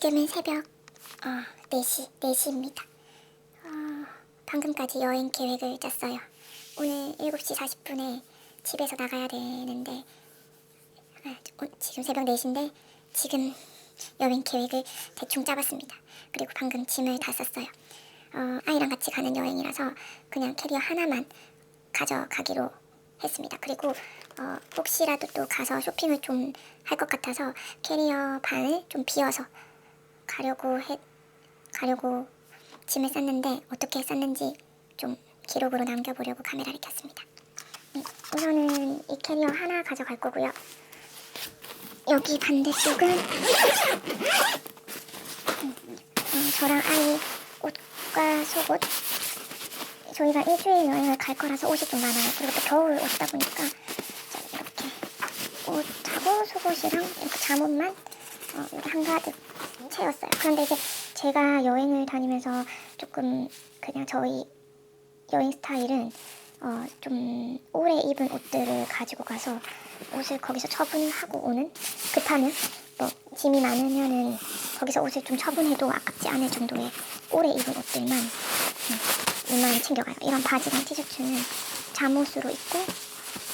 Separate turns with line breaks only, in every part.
지금은 새벽 어, 4시, 4시입니다. 어, 방금까지 여행 계획을 짰어요. 오늘 7시 40분에 집에서 나가야 되는데 아, 어, 지금 새벽 4시인데 지금 여행 계획을 대충 짜봤습니다. 그리고 방금 짐을 다 쌌어요. 어, 아이랑 같이 가는 여행이라서 그냥 캐리어 하나만 가져가기로 했습니다. 그리고 어, 혹시라도 또 가서 쇼핑을 좀 할 것 같아서 캐리어 반을 좀 비워서 가려고 해 가려고 짐을 쌌는데 어떻게 쌌는지 좀 기록으로 남겨보려고 카메라를 켰습니다. 네, 우선은 이 캐리어 하나 가져갈 거고요. 여기 반대쪽은 음, 어, 저랑 아이 옷과 속옷 저희가 일주일 여행을 갈 거라서 옷이 좀 많아요. 그리고 또 겨울 옷이다 보니까 자, 이렇게 옷하고 속옷이랑 이렇게 잠옷만 어, 이렇게 한가득 채웠어요. 그런데 이제 제가 여행을 다니면서 조금 그냥 저희 여행 스타일은 어, 좀 오래 입은 옷들을 가지고 가서 옷을 거기서 처분을 하고 오는 급하면 뭐 짐이 많으면은 거기서 옷을 좀 처분해도 아깝지 않을 정도의 오래 입은 옷들만 음, 이만 챙겨가요. 이런 바지랑 티셔츠는 잠옷으로 입고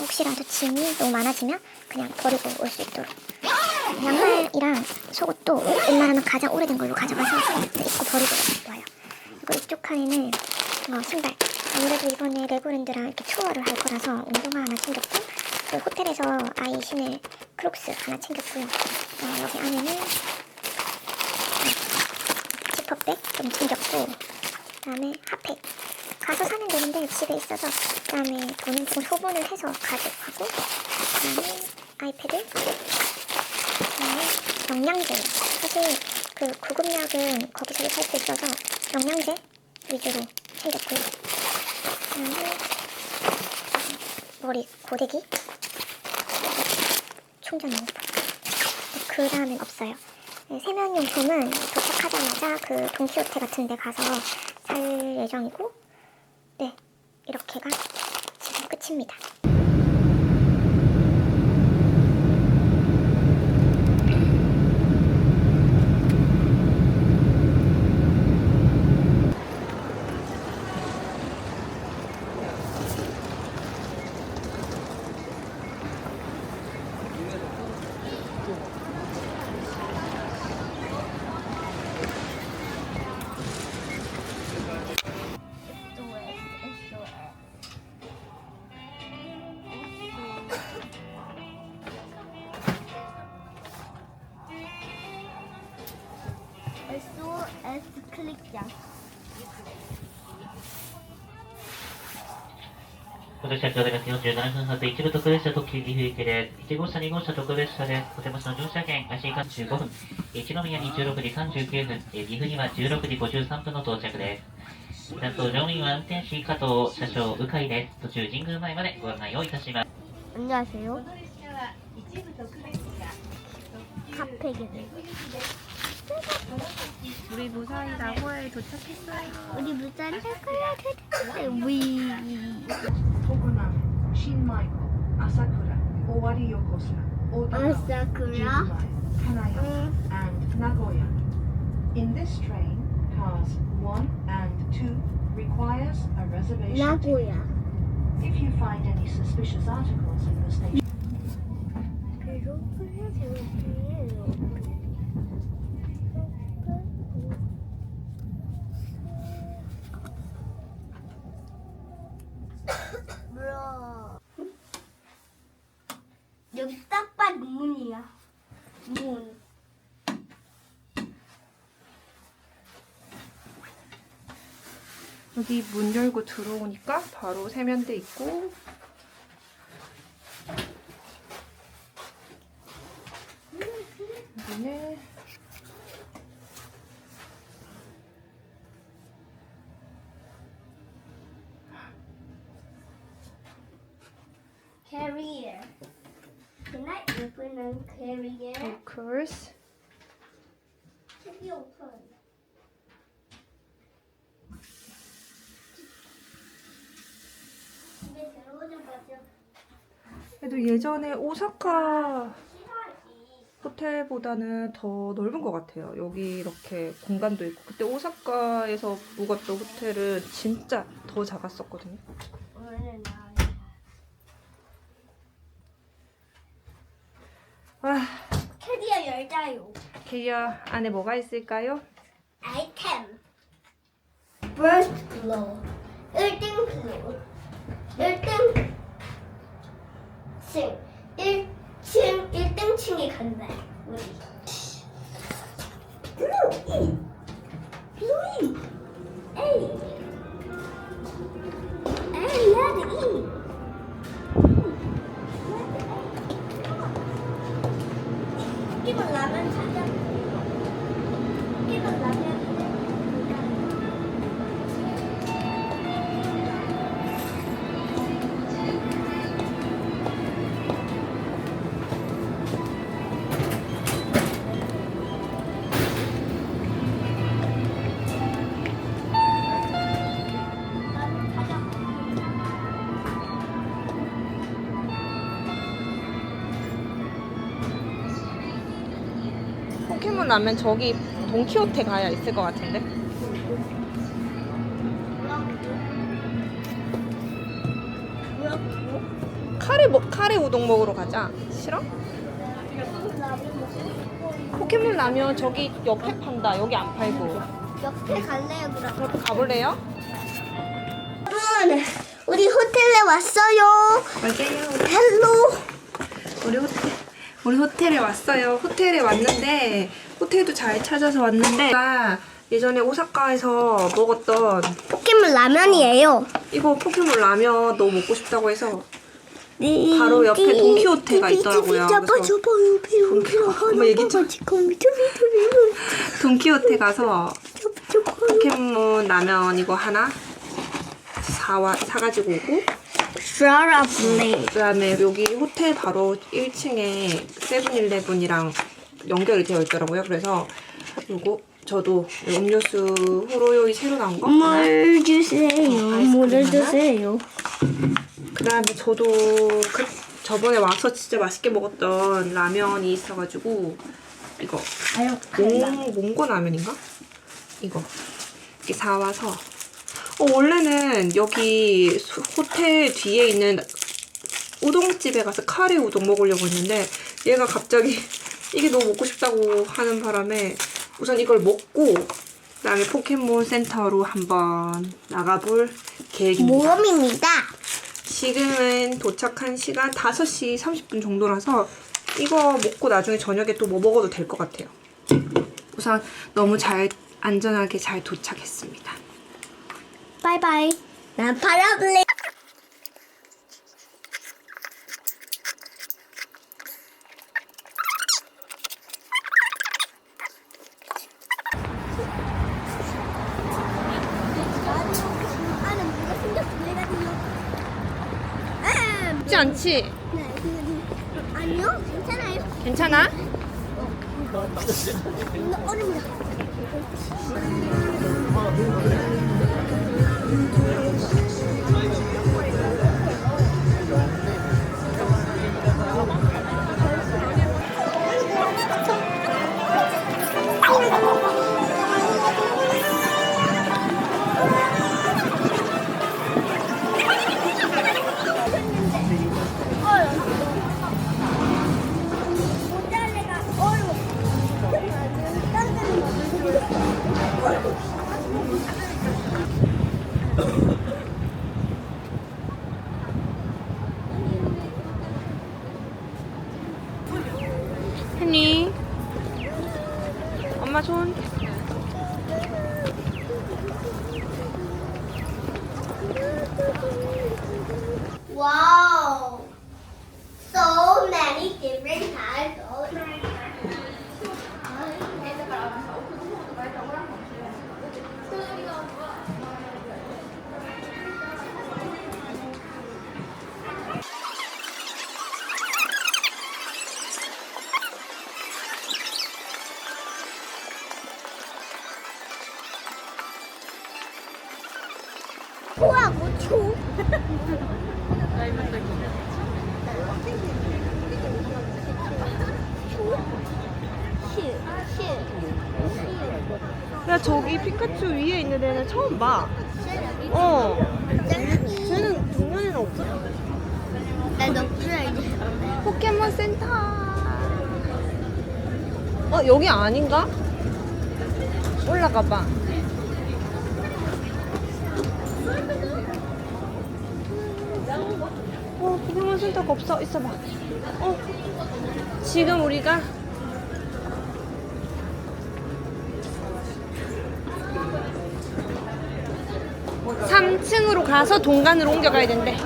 혹시라도 짐이 너무 많아지면 그냥 버리고 올 수 있도록 양말이랑 속옷도 웬만하면 가장 오래된 걸로 가져가서 입고 버리고 와요. 그리고 이쪽 칸에는 어, 신발. 아무래도 이번에 레고랜드랑 이렇게 투어를 할 거라서 운동화 하나 챙겼고 그 호텔에서 아이 신을 크록스 하나 챙겼고요. 어, 여기 안에는 지퍼백 좀 챙겼고 그다음에 핫팩. 가서 사면 되는데 집에 있어서 그다음에 돈은 조금 소분을 해서 가져가고 그다음에 아이패드 그다음에 영양제. 사실 그 구급약은 거기저기 살수 있어서 영양제 위주로 챙겼고요. 그다음에 머리 고데기, 충전 용품. 그 다음엔 없어요. 네, 세면용품은 도착하자마자 그 돈키호테 같은 데 가서 살 예정이고, 네, 이렇게가 지금 끝입니다.
클릭장
今年は今日で47分発一部特別車特急岐阜行きで1号車2号車特別車でお手持ちの乗車券足が15分一宮に16時39分え岐阜には16時53分の到着です担当乗務員は運転士加藤車掌鵜飼です途中神宮前までご案内をいたします
안녕하세요 핫팩이네
우리 무사히 나고에 도착했어요.
우리 무사히
나고야 도착했어요. 토구나, 신마이코,
아사쿠라,
오와리 요코사, and 나고야. In this train, cars 1 and 2 requires a reservation.
나고야.
If you find any suspicious articles in the station.
여기 문
열고 들어오니까 바로 세면대 있고 여기는
a carrier?
of course
Can you open? 집에 들어오자마자
그래도 예전에 오사카 호텔보다는 더 넓은 것 같아요. 여기 이렇게 공간도 있고 그때 오사카에서 묵었던 호텔은 진짜 더 작았었거든요. 아,
캐리어 열자요.
캐리어 안에 뭐가 있을까요?
아이템. First floor. 1등 플로어. 1등 층. 1층 1등 층에 간다. 우리. 이. 이거 라면 찾 라면
저기 돈키호테 가야 있을 것 같은데. 카레 먹 카레 우동 먹으러 가자. 싫어? 포켓몬 라면 저기 옆에 판다. 여기 안 팔고.
옆에 갈래요 그럼?
그럼 가볼래요?
여러분 우리 호텔에 왔어요
맞아요.
헬로
우리 호텔 우리 호텔에 왔어요. 호텔에 왔는데 호텔도 잘 찾아서 왔는데 제가 예전에 오사카에서 먹었던
포켓몬 라면이에요.
이거 포켓몬 라면 너무 먹고 싶다고 해서 바로 옆에 돈키호테가 있더라고요. 그래서 돈키호테 엄마 얘기했죠? 돈키호테 가서 포켓몬 라면 이거 하나 사와 사가지고 오고 그다음에 여기 호텔 바로 1층에 세븐일레븐이랑 연결이 되어 있더라고요. 그래서 요거 저도 음료수 호로요이 새로 나온 거
물 주세요 물을
하나?
주세요
그다음에 저도 그 저번에 와서 진짜 맛있게 먹었던 라면이 있어가지고 이거
아유
몽 몽고 라면인가? 이거 이렇게 사와서 어, 원래는 여기 수- 호텔 뒤에 있는 우동집에 가서 카레 우동 먹으려고 했는데 얘가 갑자기 이게 너무 먹고 싶다고 하는 바람에 우선 이걸 먹고 그다음에 포켓몬 센터로 한번 나가볼 계획입니다.
모험입니다
지금은 도착한 시간 5시 30분 정도라서 이거 먹고 나중에 저녁에 또 뭐 먹어도 될 것 같아요. 우선 너무 잘 안전하게 잘 도착했습니다.
바이바이 난 파라블레 안에 뭔가 생겼어
않지?
네, 그, 아니요, 괜찮아요.
괜찮아?
이거 얼음이다.
엄 나 저기 피카츄 위에 있는 애는 처음 봐. 어. 쟤는 동면에는 없어.
나너 풀어야지.
포켓몬 센터. 어, 여기 아닌가? 올라가 봐. 어, 포켓몬 센터가 없어. 있어봐. 어. 지금 우리가 가서 동간으로 옮겨가야 된대.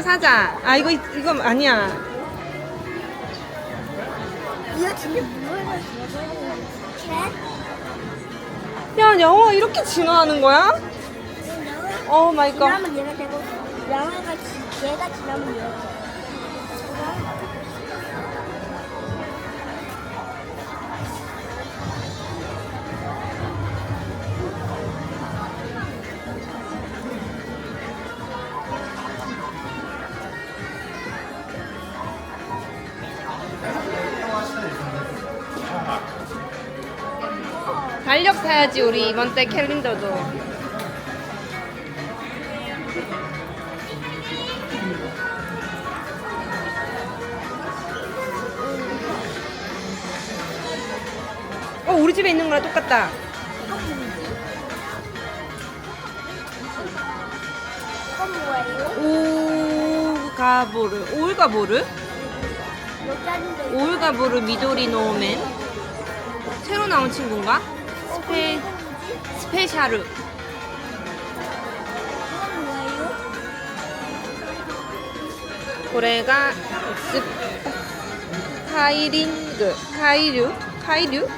이거 사자 아 이거 이거 아니야
이거 진짜 뭐야?
야 영화 이렇게 진화하는 거야? 오 마이 갓
지나면 얘가 되고 양아가 지- 얘가 지나면 얘가 돼.
달력 사야지 우리 이번 달 캘린더도 어 우리 집에 있는 거랑 똑같다
이건 뭐예요?
오가보르 올가보르?
여자인데
올가보르 미도리 노맨 새로 나온 친구인가? 스페 스페샤르? 고래가 스 카이링그 카이류 카이류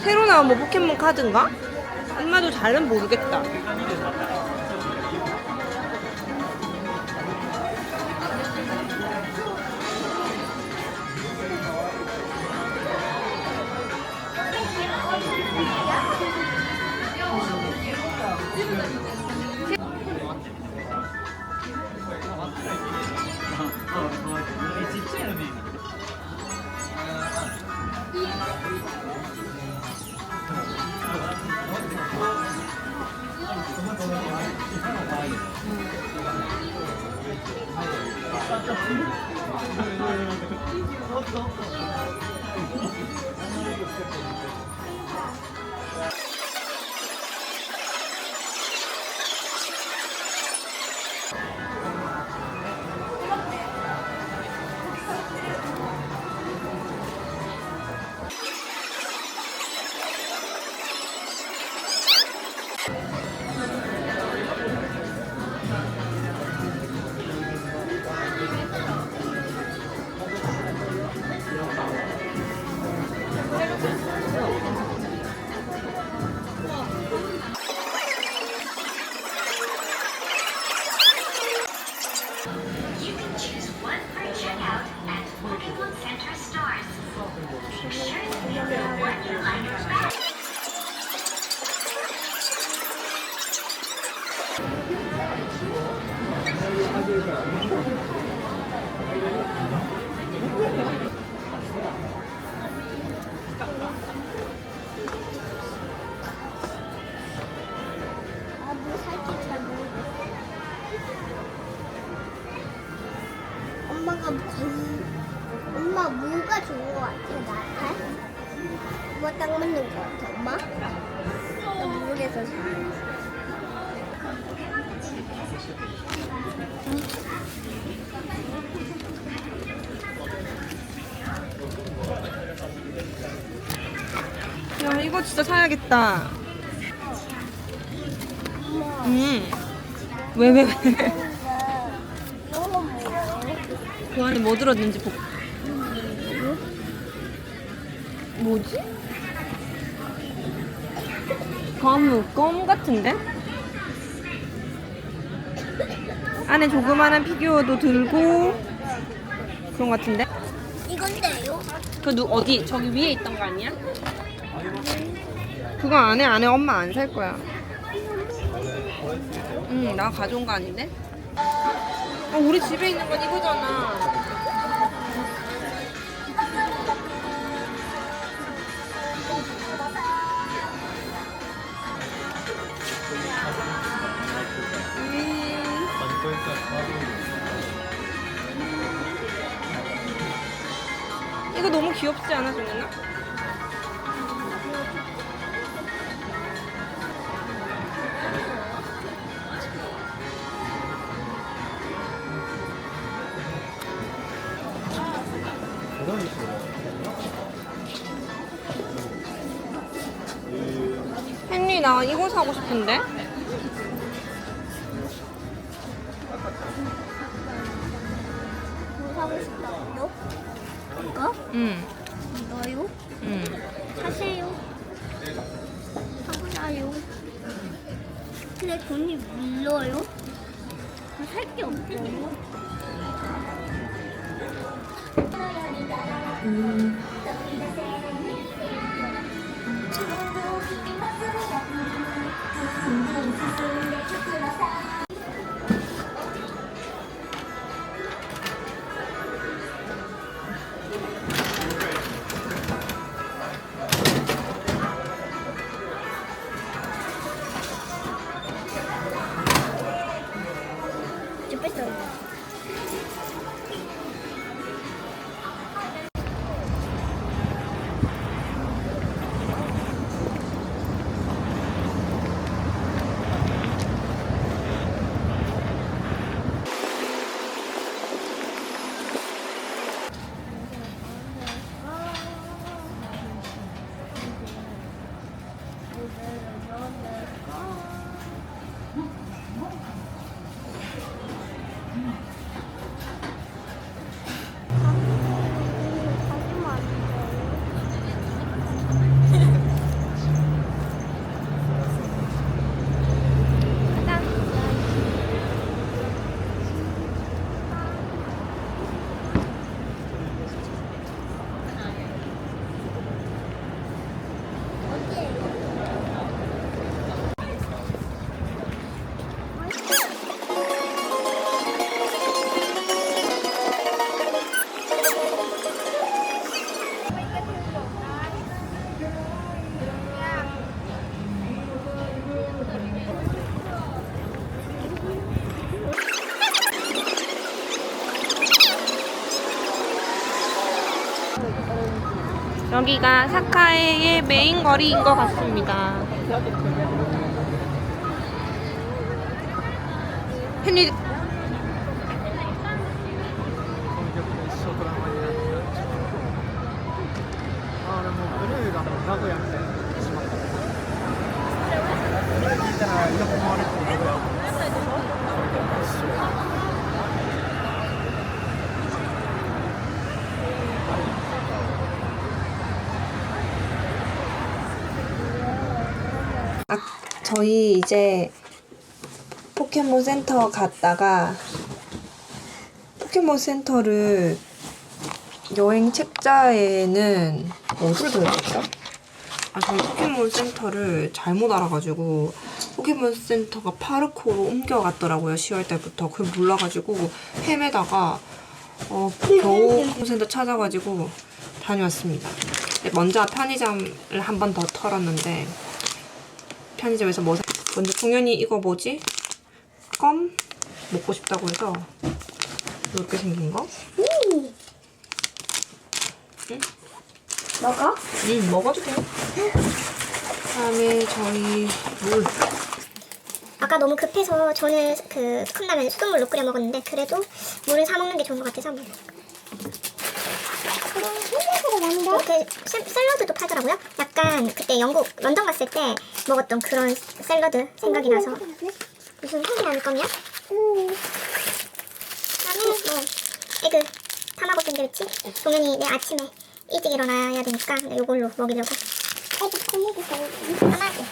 새로 나온 뭐 포켓몬 카드인가? 엄마도 잘은 모르겠다.
You
엄마? 잘.
야 이거 진짜 사야겠다. 음. 왜 왜 왜? 그 안에 뭐 들었는지 보. 뭐지? 껌, 껌 같은데? 안에 조그마한 피규어도 들고 그런 것 같은데?
이건데요?
그 누, 어디? 저기 위에 있던 거 아니야? 그거 안에 안에 엄마 안 살 거야. 응, 나 가져온 거 아닌데? 아, 우리 집에 있는 건 이거잖아. 이거 너무 귀엽지 않아, 정연아? henry 나 이거 사고 싶은데?
이
여기가 사카이의 메인 거리인 것 같습니다. 헨리 아, 저희 이제 포켓몬 센터 갔다가 포켓몬 센터를 여행 책자에는 어디를 들어갔죠? 아, 저희 포켓몬 센터를 잘못 알아가지고 포켓몬 센터가 파르코로 옮겨갔더라고요. 10월 달부터. 그걸 몰라가지고 헤매다가 어, 겨우 포켓몬 센터 찾아가지고 다녀왔습니다. 네, 먼저 편의점을 한 번 더 털었는데 편의점에서 뭐 사... 먼저 풍현이 이거 뭐지? 껌? 먹고 싶다고 해서 이렇게 생긴 거?
먹어?
응 먹어도 돼 다음에 저희 물.
아까 너무 급해서 저는 그 컵라면 수돗물로 끓여 먹었는데 그래도 물을 사 먹는 게 좋은 것 같아서 물. 이렇게 샐- 샐러드도 팔더라고요. 약간 그때 영국 런던 갔을 때 먹었던 그런 샐러드 생각이 나서 무슨 향이 날 거냐? 그다음에 뭐 에그 타마고 샌드위치. 종현이 내일 아침에 일찍 일어나야 되니까 이걸로 먹이려고. 타마고.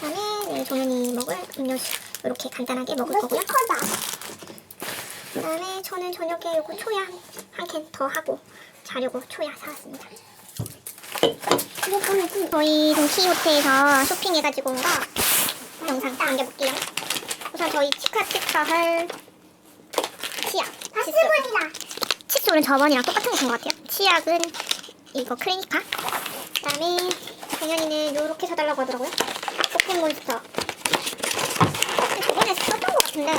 그다음에 내일 종현이 먹을 음료수 이렇게 간단하게 먹을 거고요. 그다음에 저는 저녁에 요거 초야 한 캔 더 하고 자려고 초야 사왔습니다. 저희 동키 호텔에서 쇼핑해가지고 온 거 영상 남겨볼게요. 우선 저희 치카 치카 할 치약. 파스볼이다. 칫솔은 저번이랑 똑같은 거산것 같아요. 치약은 이거 크리니카. 그 다음에 당연히는 요렇게 사달라고 하더라고요. 포켓몬스터. 저번에 썼던 것 같은데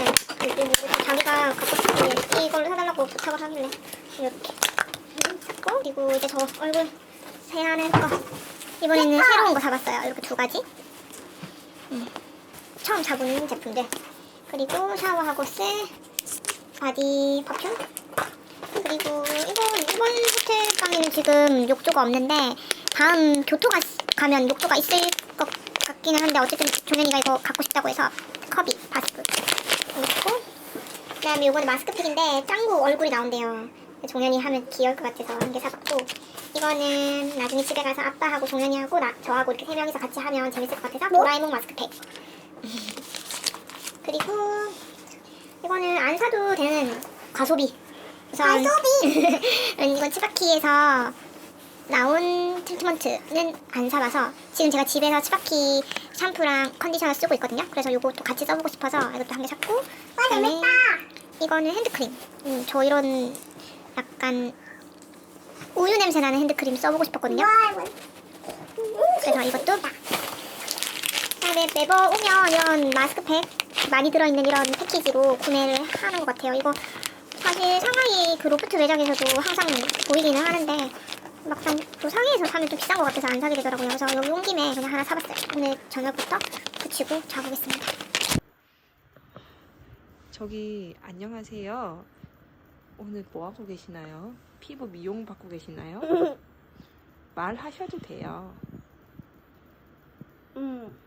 이거 자기가 갖고 싶은데 이걸로 사달라고 부탁을 하길래 이렇게 그리고 이제 저 얼굴 세안할 거. 이번에는 새로운 거 사봤어요. 이렇게 두 가지. 음, 처음 사본 제품들. 그리고 샤워하고 쓸 바디 퍼퓸. 그리고 이거 이번 호텔 방에는 지금 욕조가 없는데 다음 교토 가, 가면 욕조가 있을 것 같기는 한데 어쨌든 종현이가 이거 갖고 싶다고 해서 컵이 바스프 있고. 그다음에 이거는 마스크팩인데 짱구 얼굴이 나온대요 종현이 하면 귀여울 것 같아서 한개 사봤고 이거는 나중에 집에 가서 아빠하고 종현이하고 나, 저하고 이렇게 세 명이서 같이 하면 재밌을 것 같아서 도라에몽 마스크팩 그리고 이거는 안 사도 되는 과소비 우선 과소비 이건 치바키에서 나온 트리트먼트는 안 사봐서 지금 제가 집에서 치바키 샴푸랑 컨디셔너 쓰고 있거든요. 그래서 이것도 같이 써보고 싶어서 이것도 한 개 샀고 그다음에 이거는 핸드크림. 음, 저 이런 약간 우유 냄새 나는 핸드크림 써보고 싶었거든요. 그래서 이것도 그다음에 매번 오면 이런 마스크팩 많이 들어있는 이런 패키지로 구매를 하는 것 같아요. 이거 사실 상하이 그 로프트 매장에서도 항상 보이기는 하는데 막상 또 상해에서 사면 좀 비싼 것 같아서 안 사게 되더라고요. 그래서 여기 온 김에 그냥 하나 사봤어요. 오늘 저녁부터 붙이고 자보겠습니다.
저기 안녕하세요. 오늘 뭐 하고 계시나요? 피부 미용 받고 계시나요? 말하셔도 돼요.
음.